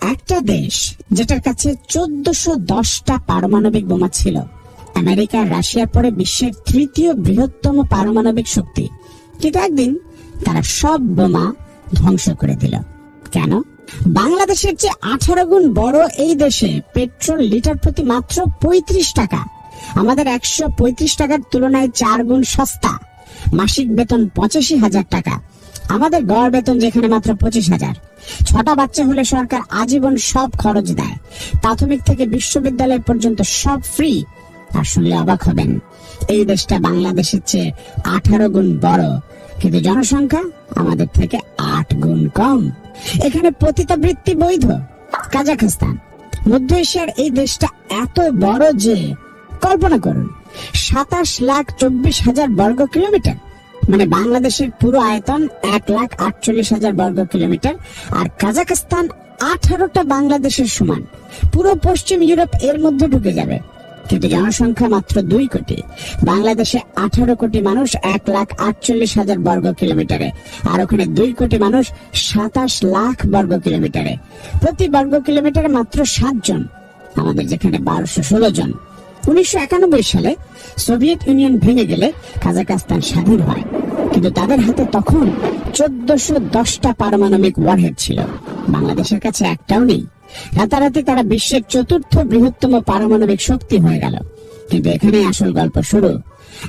একটা দেশ যেটার কাছে চোদ্দশো দশটা পারমাণবিক বোমা ছিল। আমেরিকা রাশিয়ার পরে বিশ্বের তৃতীয় বৃহত্তম পারমাণবিক শক্তি। কিন্তু একদিন তারা সব বোমা ধ্বংস করে দিল। কেন? বাংলাদেশের চেয়ে আঠারো গুণ বড় এই দেশে পেট্রোল লিটার প্রতি মাত্র পঁয়ত্রিশ টাকা। আমাদের একশো পঁয়ত্রিশ টাকার তুলনায় চার গুণ সস্তা। মাসিক বেতন পঁচাশি হাজার টাকা। আমাদের গড় বেতন যেখানে মাত্র পঁচিশ হাজার। ছটা বাচ্চা হলে সরকার আজীবন সব খরচ দেয়। প্রাথমিক থেকে বিশ্ববিদ্যালয় পর্যন্ত সব ফ্রি আর শুনলে অবাক হবেন, এই দেশটা বাংলাদেশের চেয়ে আঠারো গুণ বড়। কিন্তু জনসংখ্যা আমাদের থেকে আট গুণ কম। এখানে পতিতাবৃত্তি বৈধ। কাজাখস্তান। মধ্য এশিয়ার এই দেশটা এত বড় যে, কল্পনা করুন, সাতাশ লাখ চব্বিশ হাজার বর্গ কিলোমিটার। মানে বাংলাদেশের পুরো আয়তন এক লাখ আটচল্লিশ হাজার বর্গ কিলোমিটার, আর কাজাখস্তান আঠারোটা বাংলাদেশের সমান। পুরো পশ্চিম ইউরোপ এর মধ্যে ঢুকে যাবে, কিন্তু জনসংখ্যা মাত্র দুই কোটি। বাংলাদেশে আঠারো কোটি মানুষ এক লাখ আটচল্লিশ হাজার বর্গ কিলোমিটারে, আর ওখানে দুই কোটি মানুষ সাতাশ লাখ বর্গ কিলোমিটারে। প্রতি বর্গ কিলোমিটারে মাত্র সাতজন আমাদের যেখানে বারোশো ষোলো জন। উনিশশো একানব্বই সালে সোভিয়েত ইউনিয়ন ভেঙে গেলে কাজাকাস্তান স্বাধীন হয়। কিন্তু তাদের হাতে তখন চোদ্দশো দশটা পারমাণবিক ওয়ারহেড ছিল। বাংলাদেশের কাছে একটাও নেই। রাতারাতি তারা বিশ্বের চতুর্থ বৃহত্তম পারমাণবিক শক্তি হয়ে গেল। কিন্তু এখানে আসল গল্প শুরু।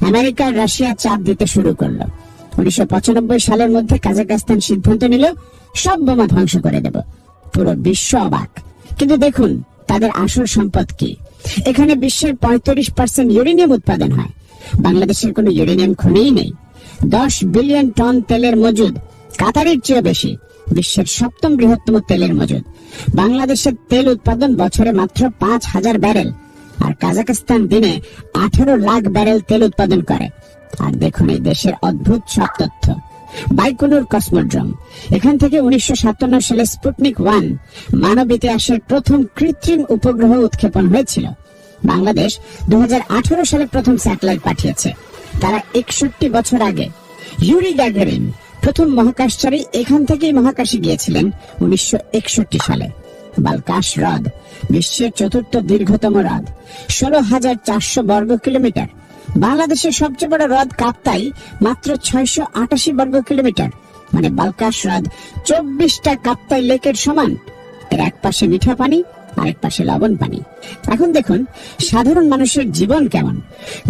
আমেরিকার রাশিয়া চাপ দিতে শুরু করল। উনিশশো সালের মধ্যে কাজাকাস্তান সিদ্ধান্ত নিল, সব বোমা ধ্বংস করে দেব। পুরো বিশ্ব অবাক। কিন্তু দেখুন, তাদের আসল সম্পদ কি? এখানে বিশ্বের পঁয়ত্রিশ পার্সেন্ট ইউরেনিয়াম উৎপাদন হয়। বাংলাদেশের কোনো ইউরেনিয়াম খনিই নেই। দশ বিলিয়ন টন তেলের মজুদ, কাতারের চেয়ে বেশি, বিশ্বের সপ্তম বৃহত্তম তেলের মজুদ। বাংলাদেশের তেল উৎপাদন বছরে মাত্র পাঁচ হাজার ব্যারেল, আর কাজাকিস্তান দিনে আঠারো লাখ ব্যারেল তেল উৎপাদন করে। আর দেখুন এই দেশের অদ্ভুত সব তথ্য। বাইকুনুর কসমোড্রোম, এখান থেকে উনিশশো সাতান্ন সালে স্পুটনিক ওয়ান মানব ইতিহাসের প্রথম কৃত্রিম উপগ্রহ উৎক্ষেপণ হয়েছিল। বাংলাদেশ দুই হাজার আঠারো সালে প্রথম স্যাটেলাইট পাঠিয়েছে। তারা একষট্টি বছর আগে ইউরি গ্যাগারিন প্রথম মহাকাশচারী এখান থেকেই মহাকাশে গিয়েছিলেন উনিশশো সালে। বালকাশ হ্রদ, বিশ্বের চতুর্থ দীর্ঘতম হ্রদ, ষোলো হাজার চারশো বর্গ কিলোমিটার। বাংলাদেশের সবচেয়ে বড় হ্রদ কাপ্তাই, মাত্র ছয়শো আটাশি বর্গ কিলোমিটার। মানে বালকাশ হ্রদ চব্বিশটা কাপ্তাই লেকের সমান। এর এক পাশে মিঠা পানি আরেক পাশে লবণ পানি। এখন দেখুন, সাধারণ মানুষের জীবন কেমন?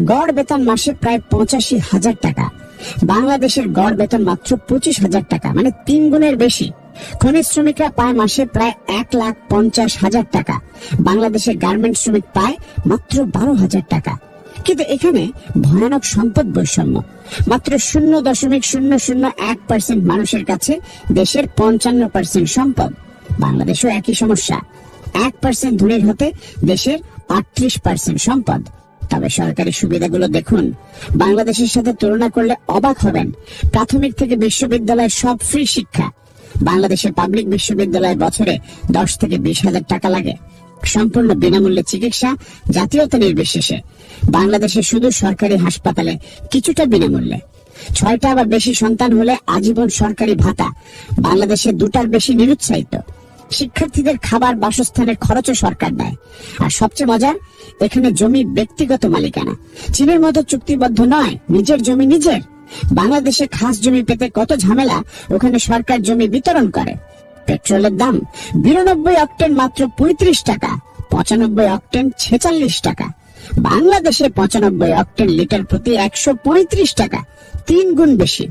গড় বেতন মাসে প্রায় পঁচাশি হাজার টাকা। বাংলাদেশের গড় বেতন মাত্র পঁচিশ হাজার টাকা মানে তিন গুণের বেশি। খনিজ শ্রমিকরা পায় মাসে প্রায় এক লাখ পঞ্চাশ হাজার টাকা। বাংলাদেশের গার্মেন্ট শ্রমিক পায় মাত্র বারো হাজার টাকা। কিন্তু এখানে ভয়ানক সম্পদ বৈষম্য। মাত্র শূন্য দশমিক শূন্য শূন্য এক পার্সেন্ট মানুষের কাছে দেশের পঞ্চান্ন পার্সেন্ট সম্পদ। বাংলাদেশও একই সমস্যা। এক পার্সেন্ট ধনীর হতে দেশের আটত্রিশ পার্সেন্ট সম্পদ। তবে সরকারি সুবিধাগুলো দেখুন, বাংলাদেশের সাথে তুলনা করলে অবাক হবেন। প্রাথমিক থেকে বিশ্ববিদ্যালয় সব ফ্রি শিক্ষা। বাংলাদেশের পাবলিক বিশ্ববিদ্যালয় বছরে দশ থেকে বিশ হাজার টাকা লাগে। সম্পূর্ণ বিনামূল্যে চিকিৎসা জাতীয়তা নির্বিশেষে। বাংলাদেশে শুধু সরকারি হাসপাতালে কিছুটা বিনামূল্যে। ছয়টা বা বেশি সন্তান হলে আজীবন সরকারি ভাতা। বাংলাদেশে দুটার বেশি নিরুৎসাহিত। শিক্ষার্থীদের খাবার, বাসস্থানের খরচও সরকার দেয় আর সবচেয়ে মজার এখানে জমি ব্যক্তিগত মালিকানা। চীনের মতো চুক্তিবদ্ধ নয়, নিজের জমি নিজের। বাংলাদেশে খাস জমি পেতে কত ঝামেলা, ওখানে সরকার জমি বিতরণ করে। পেট্রোলের দাম, বিরানব্বই অক্টেন মাত্র পঁয়ত্রিশ টাকা, পঁচানব্বই অক্টেন ছেচল্লিশ টাকা। বাংলাদেশে পঁচানব্বই অক্টেন লিটার প্রতি একশো পঁয়ত্রিশ টাকা, তিন গুণ বেশি।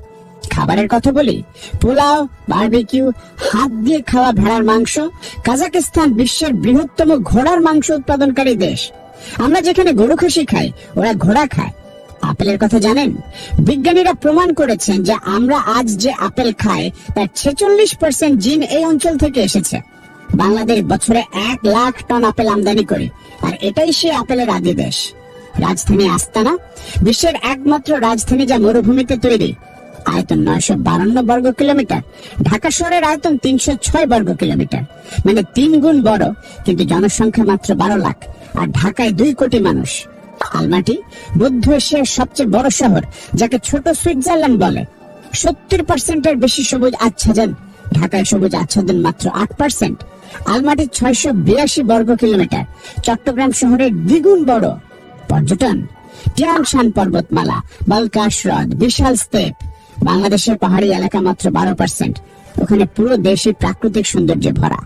খাবারের কথা বলি? পোলাও, বারবিকিউ, হাত দিয়ে খাওয়া ভেড়ার মাংস, কাজাকিস্তান বিশ্বের বৃহত্তম ঘোড়ার মাংস উৎপাদনকারী দেশ। আমরা যেখানে গরু খুশি খাই, ওরা ঘোড়া খায়। আপেলের কথা জানেন? বিজ্ঞানীরা প্রমাণ করেছেন যে আমরা আজ যে আপেল খাই, তার ছেচল্লিশ পার্সেন্ট জিন এই অঞ্চল থেকে এসেছে। বাংলাদেশ বছরে এক লাখ টন আপেল আমদানি করে, আর এটাই সে আপেলের আদি দেশ। রাজধানী আস্তানা, বিশ্বের একমাত্র রাজধানী যা মরুভূমিতে তৈরি। আয়তন নয়শো বারান্ন বর্গ কিলোমিটার। ঢাকা শহরের আয়তন তিনশো ছয় বর্গ কিলোমিটার। মানে তিন গুণ বড়, কিন্তু জনসংখ্যা মাত্র বারো লাখ, আর ঢাকায় দুই কোটি মানুষ। আলমাটি মধ্য এশিয়ার সবচেয়ে বড় শহর, যাকে ছোট সুইজারল্যান্ড বলে। সত্তর পার্সেন্টের বেশি সবুজ আচ্ছাদন, ঢাকায় সবুজ আচ্ছাদন মাত্র আট পার্সেন্ট আলমাটি ছয়শো বিরাশি বর্গ কিলোমিটার, চট্টগ্রাম শহরের দ্বিগুণ বড়। পর্যটন, টিয়াংশান পর্বতমালা বালকাশ হ্রদ বিশাল স্তেপ। বাংলাদেশের পাহাড়ি এলাকা মাত্র বারো পার্সেন্ট ওখানে পুরো দেশই প্রাকৃতিক সৌন্দর্যে ভরা।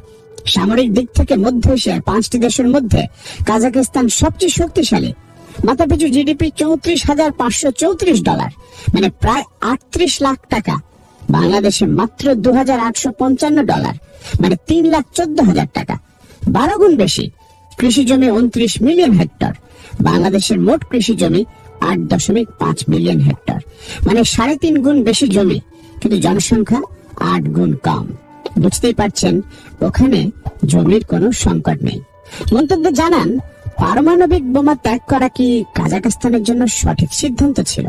সামরিক দিক থেকে মধ্য এশিয়ার পাঁচটি দেশের মধ্যে কাজাকিস্তান সবচেয়ে শক্তিশালী। মাথাপিছু জিডিপি চৌত্রিশ হাজার পাঁচশো চৌত্রিশ ডলার মানে প্রায় আটত্রিশ লাখ টাকা। বাংলাদেশে মাত্র দু হাজার আটশো পঞ্চান্ন ডলার মানে তিন লাখ চোদ্দ হাজার টাকা। বারো গুণ বেশি কৃষি জমি উনত্রিশ মিলিয়ন হেক্টর। বাংলাদেশের মোট কৃষি জমি আট দশমিক পাঁচ মিলিয়ন হেক্টর। মানে সাড়ে তিন গুণ বেশি জমি, কিন্তু জনসংখ্যা আট গুণ কম। বুঝতেই পারছেন, ওখানে জমির কোনো সংকট নেই। মন্তব্য জানান, পারমাণবিক বোমা ত্যাগ করা কি কাজাকিস্তানের জন্য সঠিক সিদ্ধান্ত ছিল?